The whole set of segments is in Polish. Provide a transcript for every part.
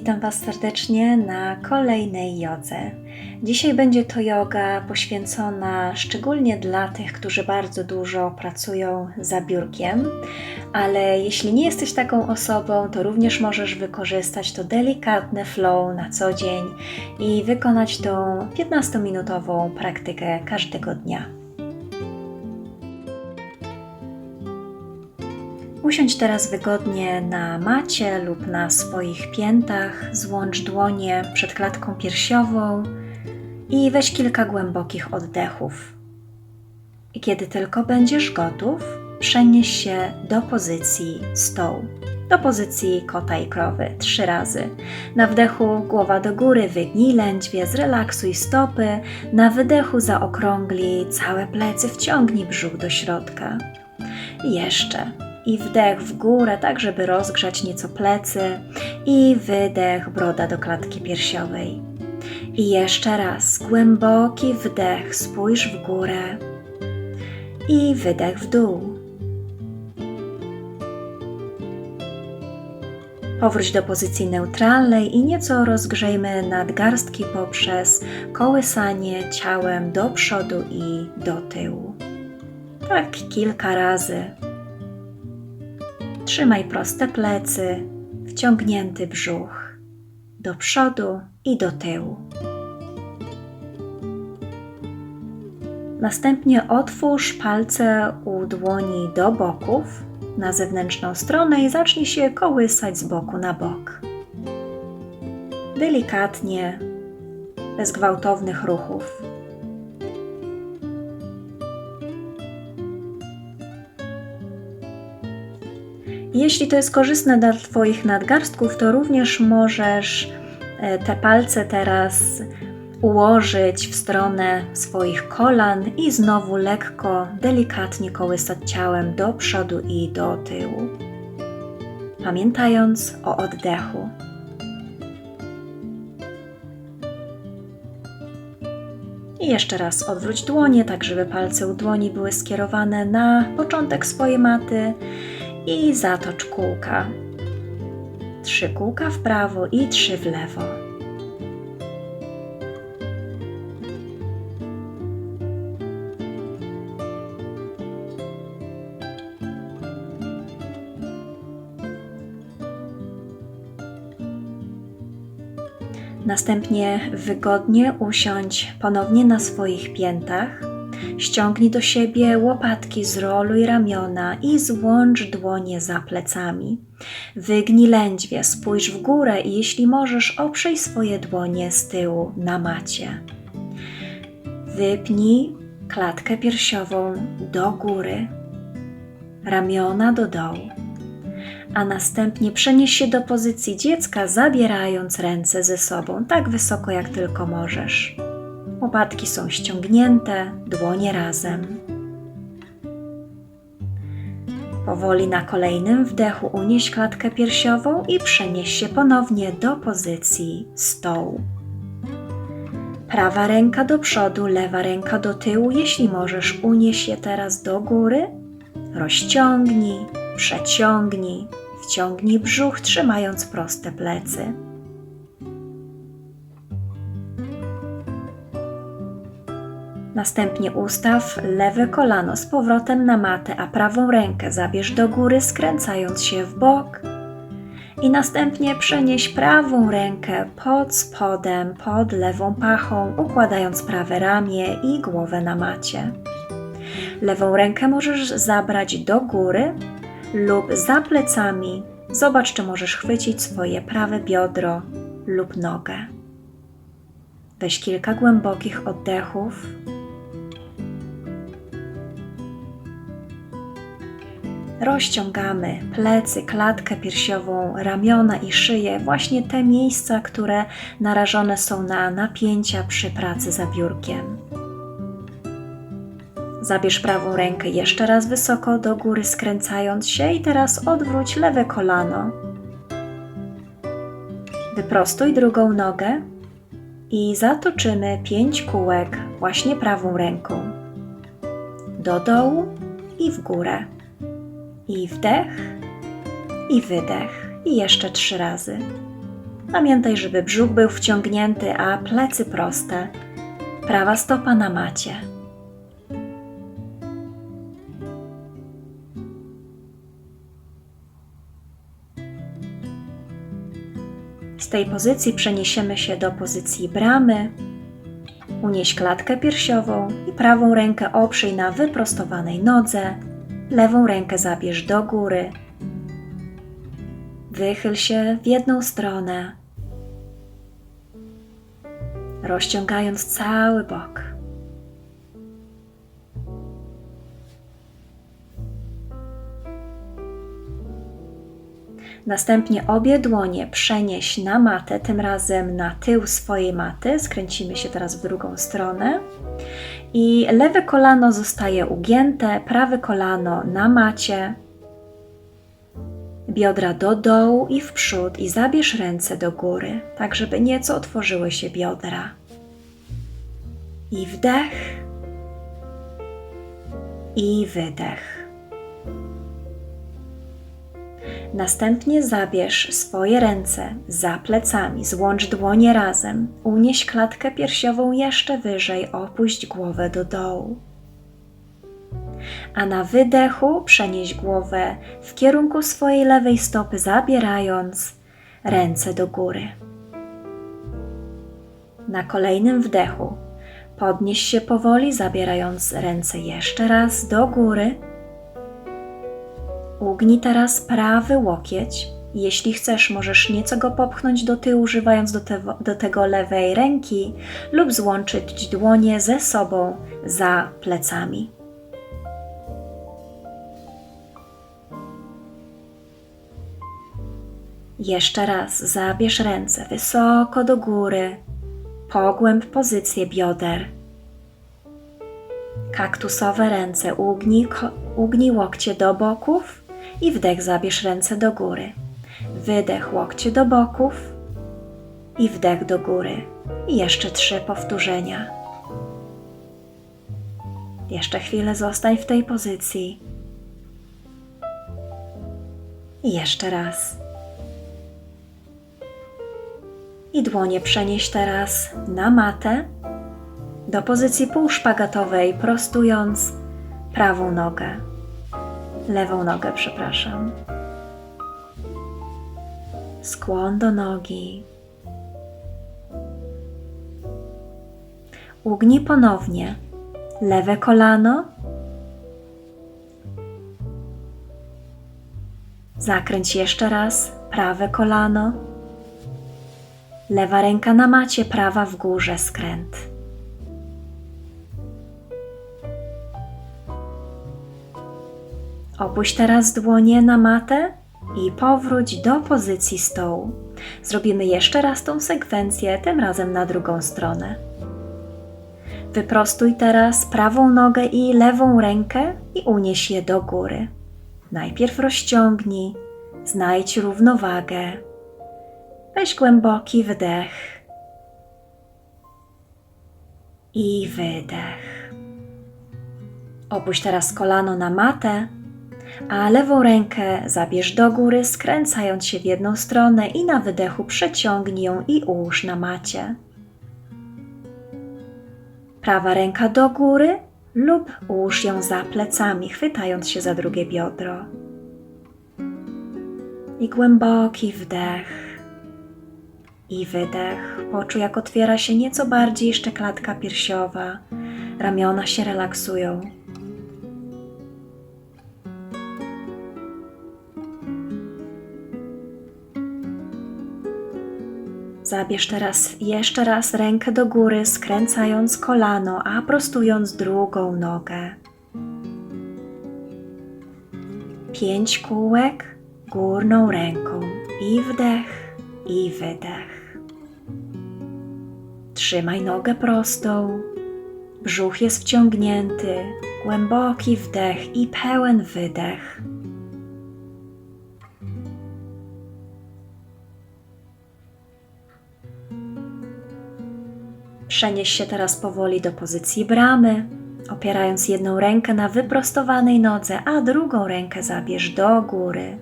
Witam Was serdecznie na kolejnej jodze. Dzisiaj będzie to yoga poświęcona szczególnie dla tych, którzy bardzo dużo pracują za biurkiem, ale jeśli nie jesteś taką osobą, to również możesz wykorzystać to delikatne flow na co dzień i wykonać tą 15-minutową praktykę każdego dnia. Usiądź teraz wygodnie na macie lub na swoich piętach, złącz dłonie przed klatką piersiową i weź kilka głębokich oddechów. I kiedy tylko będziesz gotów, przenieś się do pozycji stołu, do pozycji kota i krowy trzy razy. Na wdechu głowa do góry, wygnij lędźwie, zrelaksuj stopy, na wydechu zaokrągli całe plecy, wciągnij brzuch do środka. I jeszcze i wdech w górę, tak żeby rozgrzać nieco plecy, i wydech broda do klatki piersiowej. I jeszcze raz głęboki wdech, spójrz w górę i wydech w dół. Powróć do pozycji neutralnej i nieco rozgrzejmy nadgarstki poprzez kołysanie ciałem do przodu i do tyłu. Tak kilka razy. Trzymaj proste plecy, wciągnięty brzuch do przodu i do tyłu. Następnie otwórz palce u dłoni do boków na zewnętrzną stronę i zacznij się kołysać z boku na bok. Delikatnie, bez gwałtownych ruchów. Jeśli to jest korzystne dla Twoich nadgarstków, to również możesz e, te palce teraz ułożyć w stronę swoich kolan i znowu lekko, delikatnie kołysać ciałem do przodu i do tyłu. Pamiętając o oddechu. I jeszcze raz odwróć dłonie, tak żeby palce u dłoni były skierowane na początek swojej maty i zatocz kółka. Trzy kółka w prawo i trzy w lewo. Następnie wygodnie usiądź ponownie na swoich piętach Ściągnij do siebie łopatki, zroluj ramiona i złącz dłonie za plecami. Wygnij lędźwie, spójrz w górę i jeśli możesz, oprzyj swoje dłonie z tyłu na macie. Wypnij klatkę piersiową do góry, ramiona do dołu, a następnie przenieś się do pozycji dziecka, zabierając ręce ze sobą tak wysoko, jak tylko możesz. Łopatki są ściągnięte, dłonie razem. Powoli na kolejnym wdechu unieś klatkę piersiową i przenieś się ponownie do pozycji stołu. Prawa ręka do przodu, lewa ręka do tyłu. Jeśli możesz, unieś je teraz do góry. Rozciągnij, przeciągnij, wciągnij brzuch, trzymając proste plecy. Następnie ustaw lewe kolano z powrotem na matę, a prawą rękę zabierz do góry, skręcając się w bok. I następnie przenieś prawą rękę pod spodem, pod lewą pachą, układając prawe ramię i głowę na macie. Lewą rękę możesz zabrać do góry lub za plecami. Zobacz, czy możesz chwycić swoje prawe biodro lub nogę. Weź kilka głębokich oddechów rozciągamy plecy, klatkę piersiową, ramiona i szyję, właśnie te miejsca, które narażone są na napięcia przy pracy za biurkiem. Zabierz prawą rękę jeszcze raz wysoko do góry, skręcając się, i teraz odwróć lewe kolano. Wyprostuj drugą nogę i zatoczymy pięć kółek właśnie prawą ręką. Do dołu i w górę. I wdech, i wydech, i jeszcze trzy razy. Pamiętaj, żeby brzuch był wciągnięty, a plecy proste. Prawa stopa na macie. Z tej pozycji przeniesiemy się do pozycji bramy. Unieś klatkę piersiową i prawą rękę oprzyj na wyprostowanej nodze, lewą rękę zabierz do góry. Wychyl się w jedną stronę, rozciągając cały bok. Następnie obie dłonie przenieś na matę, tym razem na tył swojej maty. Skręcimy się teraz w drugą stronę. I lewe kolano zostaje ugięte, prawe kolano na macie. Biodra do dołu i w przód i zabierz ręce do góry, tak żeby nieco otworzyły się biodra. I wdech. I wydech. Następnie zabierz swoje ręce za plecami, złącz dłonie razem, unieś klatkę piersiową jeszcze wyżej, opuść głowę do dołu. A na wydechu przenieś głowę w kierunku swojej lewej stopy, zabierając ręce do góry. Na kolejnym wdechu podnieś się powoli, zabierając ręce jeszcze raz do góry Ugnij teraz prawy łokieć. Jeśli chcesz, możesz nieco go popchnąć do tyłu, używając do, te, do tego lewej ręki, lub złączyć dłonie ze sobą za plecami. Jeszcze raz zabierz ręce wysoko do góry, pogłęb pozycję bioder. Kaktusowe ręce ugnij, ugnij łokcie do boków i wdech zabierz ręce do góry. Wydech łokcie do boków i wdech do góry. I jeszcze trzy powtórzenia. Jeszcze chwilę zostań w tej pozycji. I jeszcze raz. I dłonie przenieś teraz na matę do pozycji półszpagatowej, prostując prawą nogę lewą nogę, przepraszam. Skłon do nogi. Ugnij ponownie lewe kolano. Zakręć jeszcze raz prawe kolano. Lewa ręka na macie, prawa w górze, skręt. Opuść teraz dłonie na matę i powróć do pozycji stołu. Zrobimy jeszcze raz tą sekwencję, tym razem na drugą stronę. Wyprostuj teraz prawą nogę i lewą rękę i unieś je do góry. Najpierw rozciągnij, znajdź równowagę. Weź głęboki wdech i wydech. Opuść teraz kolano na matę a lewą rękę zabierz do góry, skręcając się w jedną stronę i na wydechu przeciągnij ją i ułóż na macie. Prawa ręka do góry lub ułóż ją za plecami, chwytając się za drugie biodro. I głęboki wdech i wydech. Poczuj, jak otwiera się nieco bardziej szczeklatka piersiowa, ramiona się relaksują. Zabierz teraz jeszcze raz rękę do góry, skręcając kolano, a prostując drugą nogę. Pięć kółek górną ręką i wdech, i wydech. Trzymaj nogę prostą, brzuch jest wciągnięty, głęboki wdech i pełen wydech. Przenieś się teraz powoli do pozycji bramy, opierając jedną rękę na wyprostowanej nodze, a drugą rękę zabierz do góry.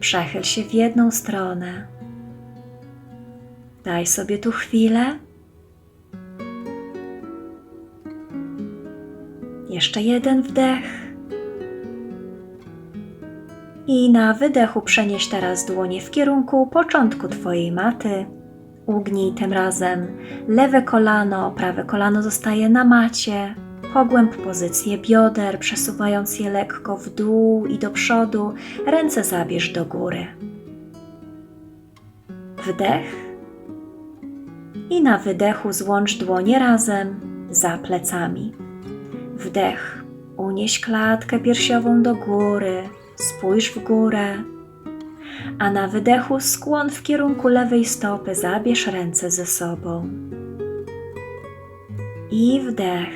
Przechyl się w jedną stronę. Daj sobie tu chwilę. Jeszcze jeden wdech. I na wydechu przenieś teraz dłonie w kierunku początku Twojej maty. Ugnij tym razem lewe kolano, prawe kolano zostaje na macie. Pogłęb pozycję bioder, przesuwając je lekko w dół i do przodu. Ręce zabierz do góry. Wdech. I na wydechu złącz dłonie razem za plecami. Wdech. Unieś klatkę piersiową do góry. Spójrz w górę. A na wydechu skłon w kierunku lewej stopy. Zabierz ręce ze sobą. I wdech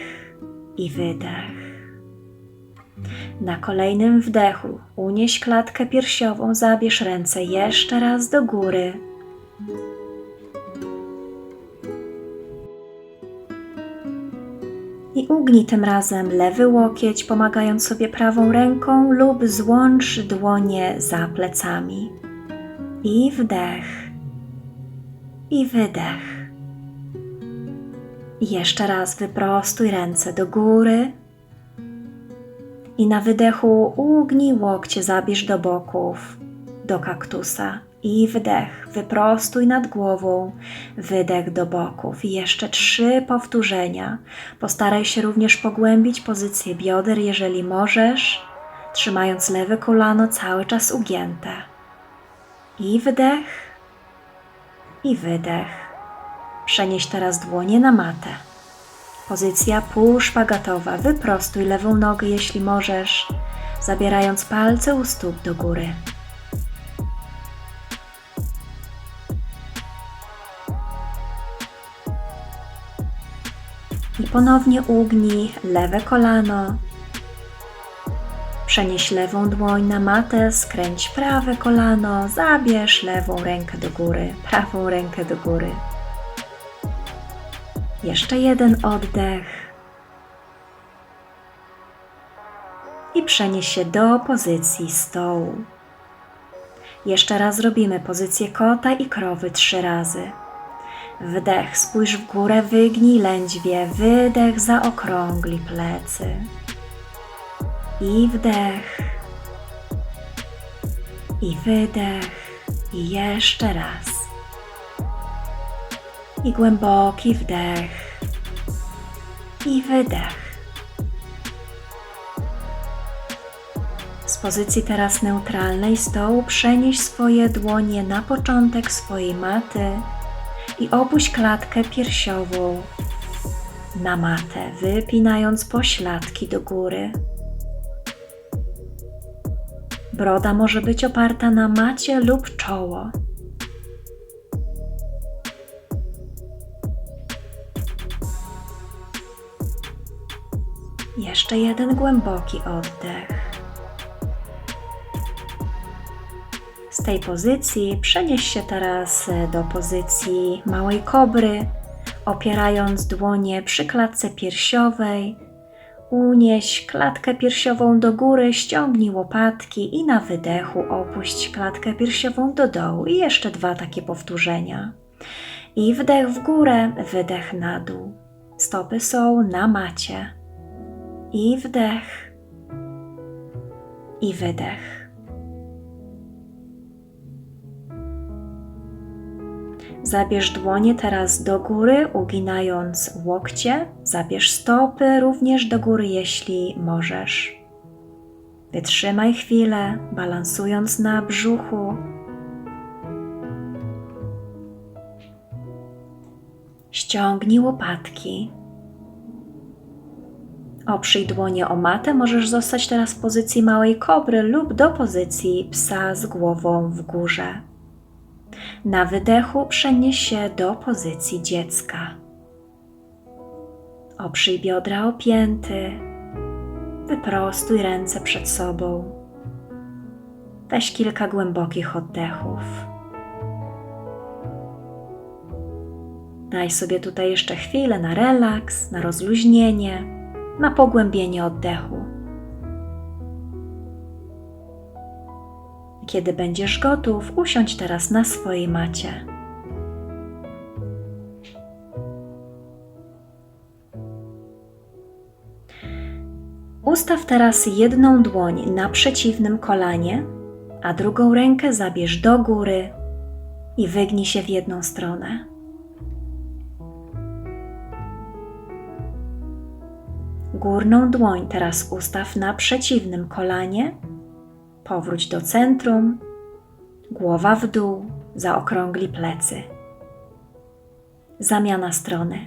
i wydech. Na kolejnym wdechu unieś klatkę piersiową, zabierz ręce jeszcze raz do góry. I ugnij tym razem lewy łokieć, pomagając sobie prawą ręką, lub złącz dłonie za plecami. I wdech, i wydech. Jeszcze raz wyprostuj ręce do góry. I na wydechu ugnij łokcie, zabierz do boków, do kaktusa. I wdech, wyprostuj nad głową, wydech do boków. I jeszcze trzy powtórzenia. Postaraj się również pogłębić pozycję bioder, jeżeli możesz, trzymając lewe kolano cały czas ugięte. I wdech, i wydech. Przenieś teraz dłonie na matę. Pozycja półszpagatowa. Wyprostuj lewą nogę, jeśli możesz, zabierając palce u stóp do góry. I ponownie ugnij lewe kolano. Przenieś lewą dłoń na matę, skręć prawe kolano, zabierz lewą rękę do góry, prawą rękę do góry. Jeszcze jeden oddech. I przenieś się do pozycji stołu. Jeszcze raz zrobimy pozycję kota i krowy trzy razy. Wdech, spójrz w górę, wygnij lędźwie, wydech, zaokrągli plecy. I wdech. I wydech. I jeszcze raz i głęboki wdech i wydech. Z pozycji teraz neutralnej stołu przenieś swoje dłonie na początek swojej maty i opuść klatkę piersiową na matę, wypinając pośladki do góry. Broda może być oparta na macie lub czoło. Jeszcze jeden głęboki oddech. Z tej pozycji przenieś się teraz do pozycji małej kobry, opierając dłonie przy klatce piersiowej. Unieś klatkę piersiową do góry, ściągnij łopatki i na wydechu opuść klatkę piersiową do dołu. I jeszcze dwa takie powtórzenia. I wdech w górę, wydech na dół. Stopy są na macie i wdech, i wydech. Zabierz dłonie teraz do góry, uginając łokcie. Zabierz stopy również do góry, jeśli możesz. Wytrzymaj chwilę, balansując na brzuchu. Ściągnij łopatki. Oprzyj dłonie o matę, możesz zostać teraz w pozycji małej kobry lub do pozycji psa z głową w górze. Na wydechu przenieś się do pozycji dziecka. Oprzyj biodra opięty. Wyprostuj ręce przed sobą. Weź kilka głębokich oddechów. Daj sobie tutaj jeszcze chwilę na relaks, na rozluźnienie na pogłębienie oddechu. Kiedy będziesz gotów, usiądź teraz na swojej macie. Ustaw teraz jedną dłoń na przeciwnym kolanie, a drugą rękę zabierz do góry i wygnij się w jedną stronę. Górną dłoń teraz ustaw na przeciwnym kolanie powróć do centrum, głowa w dół, zaokrągli plecy. Zamiana strony.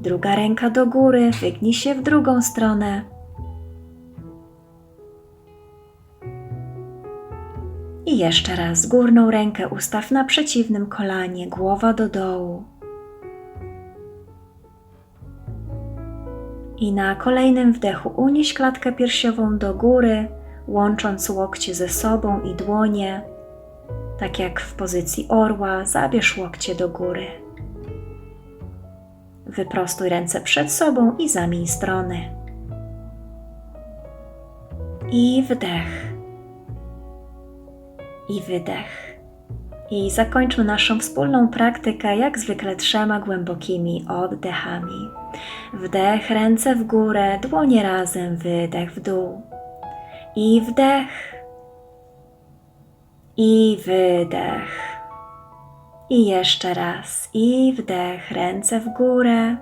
Druga ręka do góry, wygnij się w drugą stronę. I jeszcze raz górną rękę ustaw na przeciwnym kolanie, głowa do dołu. I na kolejnym wdechu unieś klatkę piersiową do góry, łącząc łokcie ze sobą i dłonie. Tak jak w pozycji orła, zabierz łokcie do góry. Wyprostuj ręce przed sobą i zamień strony. I wdech. I wydech. I zakończmy naszą wspólną praktykę jak zwykle trzema głębokimi oddechami. Wdech, ręce w górę, dłonie razem, wydech w dół. I wdech. I wydech. I jeszcze raz. I wdech, ręce w górę.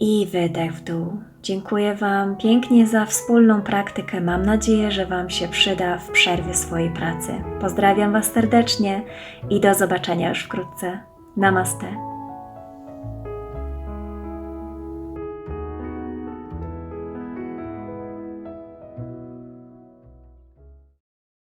I wydech w dół. Dziękuję Wam pięknie za wspólną praktykę. Mam nadzieję, że Wam się przyda w przerwie swojej pracy. Pozdrawiam Was serdecznie i do zobaczenia już wkrótce. Namaste.